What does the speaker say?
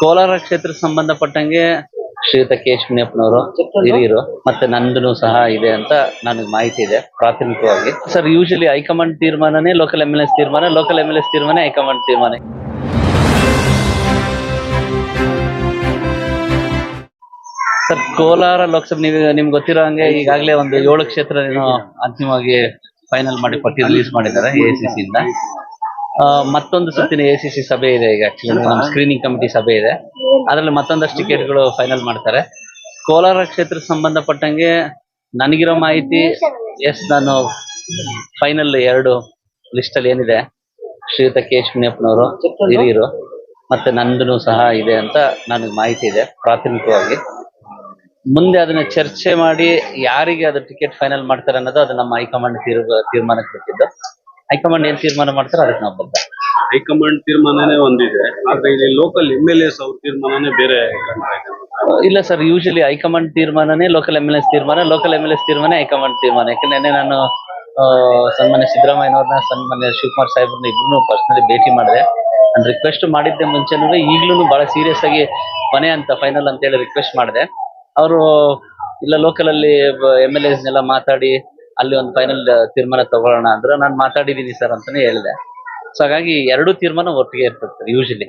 ಕೋಲಾರ ಕ್ಷೇತ್ರ ಸಂಬಂಧಪಟ್ಟಂಗೆ ಶ್ರೀಯುತ ಕೆ ಮುನಿಯಪ್ಪನವರು ಹಿರಿಯರು ಮತ್ತೆ ನಂದನು ಸಹ ಇದೆ ಅಂತ ನನಗೆ ಮಾಹಿತಿ ಇದೆ ಪ್ರಾಥಮಿಕವಾಗಿ. ಸರ್ ಯೂಶಲಿ ಹೈಕಮಾಂಡ್ ತೀರ್ಮಾನನೇ ಲೋಕಲ್ ಎಂ ಎಲ್ ಎಸ್ ತೀರ್ಮಾನ ಲೋಕಲ್ ಎಂ ಎಲ್ ಎಸ್ ತೀರ್ಮಾನ ಹೈಕಮಾಂಡ್ ತೀರ್ಮಾನ. ಸರ್ ಕೋಲಾರ ಲೋಕಸಭೆ ನೀವು ನಿಮ್ಗೆ ಗೊತ್ತಿರೋ ಹಂಗೆ ಈಗಾಗಲೇ ಒಂದು ಏಳು ಕ್ಷೇತ್ರ ಏನೋ ಅಂತಿಮವಾಗಿ ಫೈನಲ್ ಮಾಡಿ ಪಟ್ಟಿ ರಿಲೀಸ್ ಮಾಡಿದ್ದಾರೆ ಎ ಸಿ ಇಂದ. ಆ, ಮತ್ತೊಂದು ಸುತ್ತಿನ ಎ ಸಿ ಸಿ ಸಭೆ ಇದೆ ಈಗ ಆಕ್ಚುಲಿ ನಮ್ಮ ಸ್ಕ್ರೀನಿಂಗ್ ಕಮಿಟಿ ಸಭೆ ಇದೆ. ಅದರಲ್ಲಿ ಮತ್ತೊಂದಷ್ಟು ಟಿಕೆಟ್ಗಳು ಫೈನಲ್ ಮಾಡ್ತಾರೆ. ಕೋಲಾರ ಕ್ಷೇತ್ರಕ್ಕೆ ಸಂಬಂಧಪಟ್ಟಂಗೆ ನನಗಿರೋ ಮಾಹಿತಿ ಎಸ್ ನಾನು ಫೈನಲ್ ಎರಡು ಲಿಸ್ಟ್ ಅಲ್ಲಿ ಏನಿದೆ? ಶ್ರೀಯುತ ಕೆ ಎಚ್ ಮುನಿಯಪ್ಪನವರು ಹಿರಿಯರು ಮತ್ತೆ ನಂದನು ಸಹ ಇದೆ ಅಂತ ನನಗೆ ಮಾಹಿತಿ ಇದೆ ಪ್ರಾಥಮಿಕವಾಗಿ. ಮುಂದೆ ಅದನ್ನ ಚರ್ಚೆ ಮಾಡಿ ಯಾರಿಗೆ ಅದ್ರ ಟಿಕೆಟ್ ಫೈನಲ್ ಮಾಡ್ತಾರೆ ಅನ್ನೋದು ಅದು ನಮ್ಮ ಹೈಕಮಾಂಡ್ ತೀರ್ ತೀರ್ಮಾನಕ್ಕೆ ಬಿಟ್ಟಿದ್ದು ಹೈಕಮಾಂಡ್ ಏನ್ ತೀರ್ಮಾನ ಮಾಡ್ತಾರೋ ಅದಕ್ಕೆ ನಾವು ಬದ್ಧ. ಹೈಕಮಾಂಡ್ ತೀರ್ಮಾನನೇ ಒಂದಿದೆ. ಆದ್ರೆ ಇಲ್ಲಿ ಲೋಕಲ್ ಎಂ ಎಲ್ ಎಸ್ ಅವ್ರ ತೀರ್ಮಾನನೇ ಬೇರೆ ಕಾಣ್ತಾ ಇದೆ. ಇಲ್ಲ ಸರ್ ಯೂಶಲಿ ಹೈಕಮಾಂಡ್ ತೀರ್ಮಾನನೇ ಲೋಕಲ್ ಎಂ ಎಲ್ ಎಸ್ ತೀರ್ಮಾನ ಲೋಕಲ್ ಎಂ ಎಲ್ ಎಸ್ ತೀರ್ಮಾನ ಹೈಕಮಾಂಡ್ ತೀರ್ಮಾನ. ಯಾಕಂದ್ರೆ ನಿನ್ನೆ ನಾನು ಆ, ಸನ್ಮಾನ್ಯ ಸಿದ್ದರಾಮಯ್ಯನವ್ರನ್ನ ಸನ್ಮಾನ್ಯ ಶಿವಕುಮಾರ್ ಸಾಹೇಬ್ರನ್ನ ಇಬ್ರು ಪರ್ಸನಲಿ ಭೇಟಿ ಮಾಡಿದೆ. ನಾನು ರಿಕ್ವೆಸ್ಟ್ ಮಾಡಿದ್ದೆ ಮುಂಚೆನೂ ಈಗ್ಲೂ ಬಹಳ ಸೀರಿಯಸ್ ಆಗಿ ಮನೆ ಅಂತ ಫೈನಲ್ ಅಂತ ಹೇಳಿ ರಿಕ್ವೆಸ್ಟ್ ಮಾಡಿದೆ. ಅವರು ಇಲ್ಲ ಲೋಕಲ್ ಅಲ್ಲಿ ಎಂ ಎಲ್ ಎಸ್ನೆಲ್ಲ ಮಾತಾಡಿ ಅಲ್ಲಿ ಒಂದು ಫೈನಲ್ ತೀರ್ಮಾನ ತಗೊಳ್ಳೋಣ ಅಂದ್ರೆ ನಾನು ಮಾತಾಡಿದ್ದೀನಿ ಸರ್ ಅಂತಾನೆ ಹೇಳಿದೆ. ಸೊ ಹಾಗಾಗಿ ಎರಡು ತೀರ್ಮಾನ ಒಟ್ಟಿಗೆ ಇರ್ತದೆ ಯೂಶಲಿ